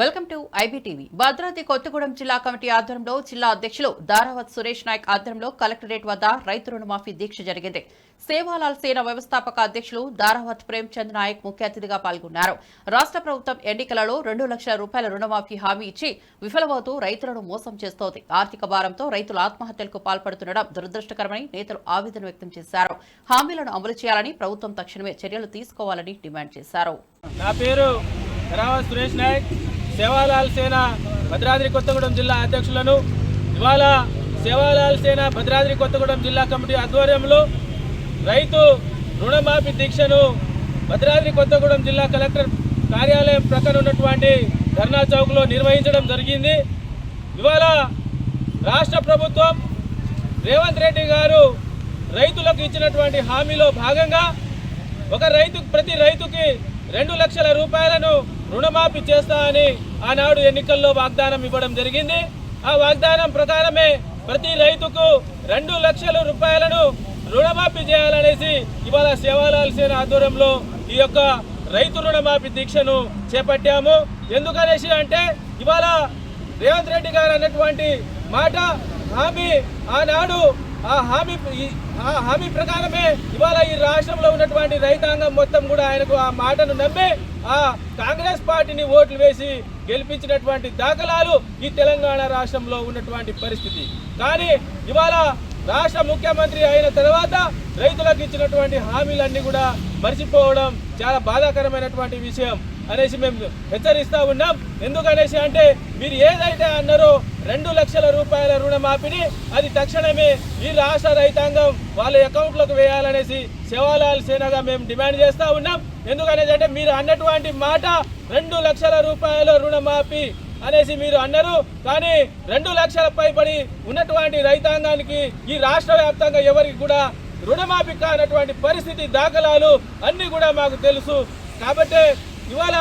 Welcome to IBTV. Bhadradri Kothagudem జిల్లా committee ఆధ్వర్యంలో జిల్లా అధ్యక్షులు దారావత్ సురేష్ నాయక్ ఆధ్వర్యంలో కలెక్టరేట్ వద్ద రైతు రుణమాఫీ దీక్ష జరిగింది. సేవాలాల్ సేన వ్యవస్థాపక అధ్యక్షులు దారావత్ ప్రేమ్చంద్ నాయక్ ముఖ్య అతిథిగా పాల్గొన్నారు. రాష్ట్ర ప్రభుత్వం ఎన్నికలలో రెండు లక్షల రూపాయల రుణమాఫీ హామీ ఇచ్చి విఫలమవుతూ రైతులను మోసం చేస్తోంది. ఆర్థిక భారంతో రైతులు ఆత్మహత్యలకు పాల్పడుతుండడం దురదృష్టకరమని నేతలు ఆవేదన వ్యక్తం చేశారు. హామీలను అమలు చేయాలని ప్రభుత్వం తక్షణమే చర్యలు తీసుకోవాలని డిమాండ్ చేశారు. నా పేరు సురేష్ నాయక్. సేవాలాల్ సేన భద్రాద్రి కొత్తగూడెం జిల్లా అధ్యక్షులను ఇవాళ సేవాలాల్ సేన భద్రాద్రి కొత్తగూడెం జిల్లా కమిటీ ఆధ్వర్యంలో రైతు రుణమాఫీ దీక్షను భద్రాద్రి కొత్తగూడెం జిల్లా కలెక్టర్ కార్యాలయం ప్రక్కన ఉన్నటువంటి ధర్నా చౌక్లో నిర్వహించడం జరిగింది. ఇవాళ రాష్ట్ర ప్రభుత్వం రేవంత్ రెడ్డి గారు రైతులకు ఇచ్చినటువంటి హామీలో భాగంగా ఒక రైతు ప్రతి రైతుకి రెండు లక్షల రూపాయలను రుణమాఫీ చేస్తా అని ఆనాడు ఎన్నికల్లో వాగ్దానం ఇవ్వడం జరిగింది. ఆ వాగ్దానం ప్రకారమే ప్రతి రైతుకు రెండు లక్షల రూపాయలను రుణమాఫీ చేయాలనేసి ఇవాళ సేవాలాల్ సేన ఆధ్వర్యంలో ఈ యొక్క రైతు రుణమాఫీ దీక్షను చేపట్టాము. ఎందుకనేసి అంటే ఇవాళ రేవంత్ రెడ్డి గారు అన్నటువంటి మాట హామీ ఆనాడు ఆ హామీ ఆ హామీ ప్రకారమే ఇవాళ ఈ రాష్ట్రంలో ఉన్నటువంటి రైతాంగం మొత్తం కూడా ఆయనకు ఆ మాటను నమ్మి ఆ కాంగ్రెస్ పార్టీని ఓట్లు వేసి గెలిపించినటువంటి దాఖలాలు ఈ తెలంగాణ రాష్ట్రంలో ఉన్నటువంటి పరిస్థితి. కానీ ఇవాళ రాష్ట్ర ముఖ్యమంత్రి అయిన తర్వాత రైతులకు ఇచ్చినటువంటి హామీలన్నీ కూడా మర్చిపోవడం చాలా బాధాకరమైనటువంటి విషయం. అనేసి మేము హెచ్చరిస్తా ఉన్నాం. ఎందుకనేసి అంటే మీరు ఏదైతే అన్నారో రెండు లక్షల రూపాయల రుణమాఫీని అది తక్షణమే ఈ రాష్ట్ర రైతాంగం వాళ్ళ అకౌంట్లోకి వేయాలనేసి సేవాలాల్ సేనగా మేము డిమాండ్ చేస్తా ఉన్నాం. ఎందుకనేసి అంటే మీరు అన్నటువంటి మాట రెండు లక్షల రూపాయల రుణమాఫీ అనేసి మీరు అన్నారు. కానీ రెండు లక్షల పైబడి ఉన్నటువంటి రైతాంగానికి ఈ రాష్ట్ర వ్యాప్తంగా ఎవరికి కూడా రుణమాఫీ కానటువంటి పరిస్థితి దాఖలాలు అన్నీ కూడా మాకు తెలుసు. కాబట్టి ఇవాళ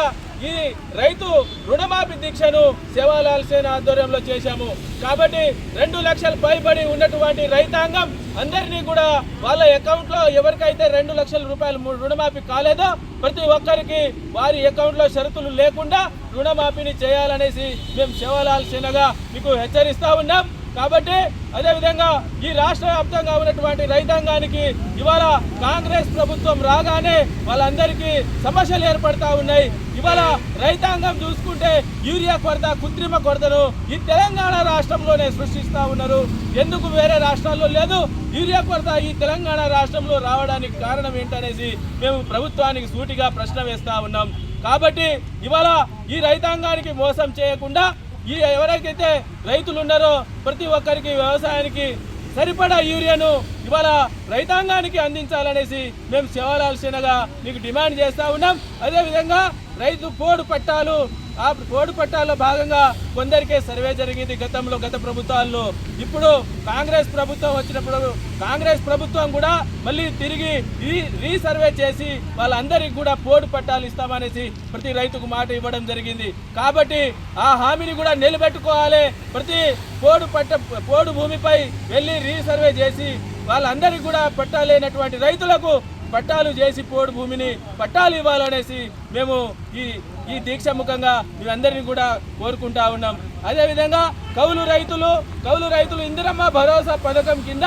ఈ రైతు రుణమాఫీ దీక్షను సేవాలాల్ సేన ఆధ్వర్యంలో చేశాము. కాబట్టి రెండు లక్షలు పైబడి ఉన్నటువంటి రైతాంగం అందరినీ కూడా వాళ్ళ అకౌంట్లో ఎవరికైతే రెండు లక్షల రూపాయలు రుణమాఫీ కాలేదో ప్రతి ఒక్కరికి వారి అకౌంట్లో షరతులు లేకుండా రుణమాఫీని చేయాలనేసి మేము సేవాలాల్ సేనగా మీకు హెచ్చరిస్తా ఉన్నాం. కాబట్టి అదేవిధంగా ఈ రాష్ట్ర వ్యాప్తంగా ఉన్నటువంటి రైతాంగానికి ఇవాళ కాంగ్రెస్ ప్రభుత్వం రాగానే వాళ్ళందరికీ సమస్యలు ఏర్పడతా ఉన్నాయి. ఇవాళ రైతాంగం చూసుకుంటే యూరియా కొరత కృత్రిమ కొరతను ఈ తెలంగాణ రాష్ట్రంలోనే సృష్టిస్తూ ఉన్నారు. ఎందుకు వేరే రాష్ట్రాల్లో లేదు? యూరియా కొరత ఈ తెలంగాణ రాష్ట్రంలో రావడానికి కారణం ఏంటనేసి మేము ప్రభుత్వానికి సూటిగా ప్రశ్న వేస్తూ ఉన్నాం. కాబట్టి ఇవాళ ఈ రైతాంగానికి మోసం చేయకుండా ఈ ఎవరికైతే రైతులు ఉన్నారో ప్రతి ఒక్కరికి వ్యవసాయానికి సరిపడా యూరియాను ఇవాళ రైతాంగానికి అందించాలనేసి మేము సేవలాల్సినగా మీకు డిమాండ్ చేస్తా ఉన్నాం. అదేవిధంగా రైతు పోడు పట్టాలు ఆ పోడు పట్టాల్లో భాగంగా కొందరికే సర్వే జరిగింది గతంలో గత ప్రభుత్వాల్లో. ఇప్పుడు కాంగ్రెస్ ప్రభుత్వం వచ్చినప్పుడు కాంగ్రెస్ ప్రభుత్వం కూడా మళ్ళీ తిరిగి రీ రీసర్వే చేసి వాళ్ళందరికీ కూడా పోడు పట్టాలు ఇస్తామనేసి ప్రతి రైతుకు మాట ఇవ్వడం జరిగింది. కాబట్టి ఆ హామీని కూడా నిలబెట్టుకోవాలి. ప్రతి పోడు పట్ట పోడు భూమిపై వెళ్ళి రీసర్వే చేసి వాళ్ళందరికీ కూడా పట్టాలేనటువంటి రైతులకు పట్టాలు చేసి పోడు భూమిని పట్టాలు ఇవ్వాలనేసి మేము ఈ ఈ దీక్ష ముఖంగా మేమందరినీ కూడా కోరుకుంటా ఉన్నాం. అదేవిధంగా కౌలు రైతులు కౌలు రైతులు ఇందిరమ్మ భరోసా పథకం కింద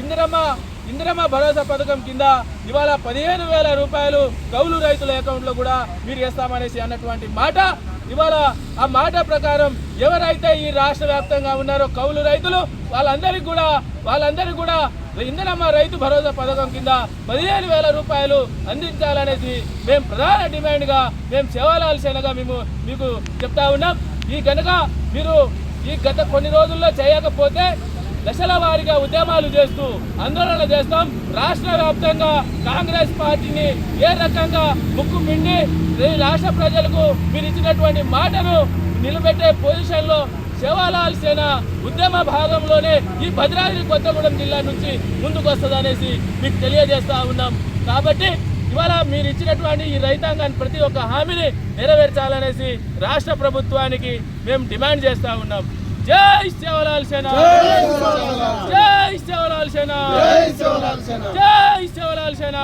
ఇందిరమ్మ ఇందిరమ్మ భరోసా పథకం కింద ఇవాళ పదిహేను వేల రూపాయలు కౌలు రైతుల అకౌంట్లో కూడా మీరు వేస్తామనేసి అన్నటువంటి మాట. ఇవాళ ఆ మాట ప్రకారం ఎవరైతే ఈ రాష్ట్ర వ్యాప్తంగా ఉన్నారో కౌలు రైతులు వాళ్ళందరికీ కూడా వాళ్ళందరికీ కూడా ఇంధనమ్మ రైతు భరోసా పథకం కింద పదిహేను వేల రూపాయలు అందించాలనేది మేము ప్రధాన డిమాండ్గా మేము సేవలాల్ మేము మీకు చెప్తా ఉన్నాం. ఈ కనుక మీరు ఈ గత కొన్ని రోజుల్లో చేయకపోతే దశల వారీగా ఉద్యమాలు చేస్తూ ఆందోళన చేస్తాం. రాష్ట్ర వ్యాప్తంగా కాంగ్రెస్ పార్టీని ఏ రకంగా ముక్కు పిండి రాష్ట్ర ప్రజలకు మీరు ఇచ్చినటువంటి మాటను నిలబెట్టే పొజిషన్లో సేవాలాల్ సేన ఉద్యమ భాగంలోనే ఈ భద్రాద్రి కొత్తగూడెం జిల్లా నుంచి ముందుకు వస్తుందనేసి మీకు తెలియజేస్తా ఉన్నాం. కాబట్టి ఇవాళ మీరు ఇచ్చినటువంటి ఈ రైతాంగాన్ని ప్రతి ఒక్క హామీని నెరవేర్చాలనేసి రాష్ట్ర ప్రభుత్వానికి మేము డిమాండ్ చేస్తా ఉన్నాం. జై సేవలాల్ సేన! జై సేవలాల్ సేన! జై సేవలాల్ సేన!